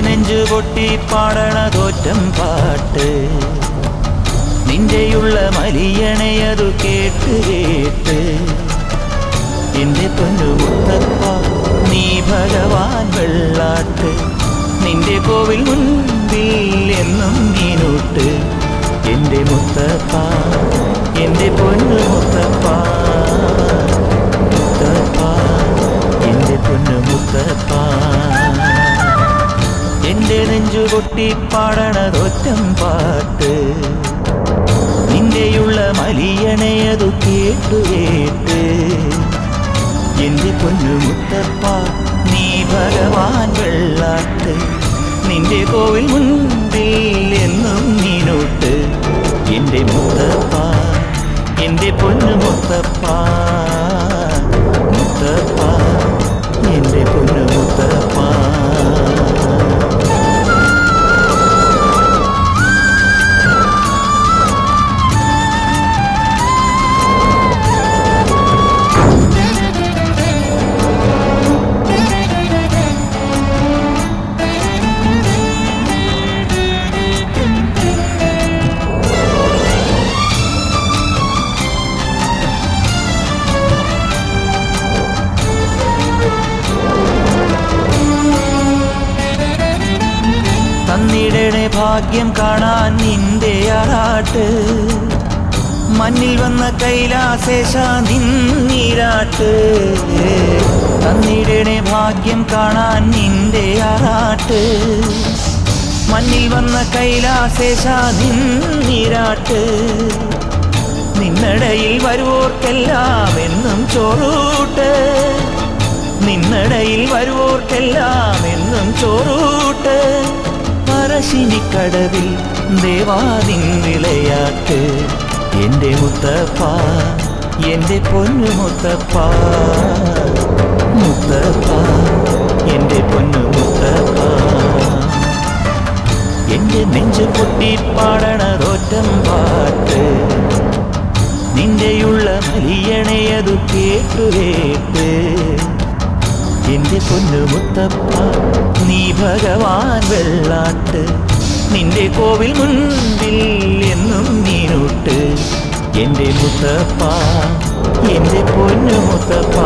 നെഞ്ചു പൊട്ടി പാടണ തോറ്റം പാട്ട്. നിന്റെയുള്ള മലിയണയതു കേട്ട് കേട്ട്. എന്റെ പൊന്നു മുത്തപ്പ നീ ഭഗവാൻ വെള്ളാട്ട്. നിന്റെ കോവിൽ മുൻപിൽ എന്നും നീനൂട്ട്. എന്റെ മുത്തപ്പ എന്റെ നെഞ്ചു പൊട്ടി പാടണതൊറ്റം പാട്ട്. നിന്റെയുള്ള മലിയണയതു കേട്ടു കേട്ട്. എന്റെ പൊന്നു മുത്തപ്പ നീ ഭഗവാൻ വെള്ളാട്ട്. നിന്റെ കോവിൽ മുൻപിൽ എന്നും നീനോട്ട്. എന്റെ മുത്തപ്പ എന്റെ പൊന്നു മുത്തപ്പ മുത്തപ്പ. ഭാഗ്യം കാണാൻ നിന്റെ ആറാട്ട്. മണ്ണിൽ വന്ന കൈലാസേശ നിന്നിരാട്ട് ഭാഗ്യം കാണാൻ നിന്റെ ആറാട്ട്. മണ്ണിൽ വന്ന കൈലാസേശ നിന്നീരാട്ട് നിന്നടയിൽ വരുവോർക്കെല്ലാം എന്നും ചോറൂട്ട്. നിന്നടയിൽ വരുവോർക്കെല്ലാം എന്നും ചോറൂട്ട്. പറശ്ശിനിക്കടവിൽ ദേവാദിൻ വിളയാട്ട് എന്റെ മുത്തപ്പ എന്റെ പൊന്നു മുത്തപ്പ. മുത്തപ്പ എന്റെ പൊന്നു മുത്തപ്പ. എന്റെ നെഞ്ചു പൊട്ടി പാടണതൊറ്റം പാട്ട്. നിന്റെയുള്ള മലിയണയതു കേട്ടു കേട്ട്. എന്റെ പൊന്നു മുത്തപ്പ ഭഗവാൻ വെള്ളാട്ട്. നിന്റെ കോവിൽ മുൻപിൽ എന്നും നീനൂട്ട് എന്റെ മുത്തപ്പ എന്റെ പൊന്നു മുത്തപ്പ.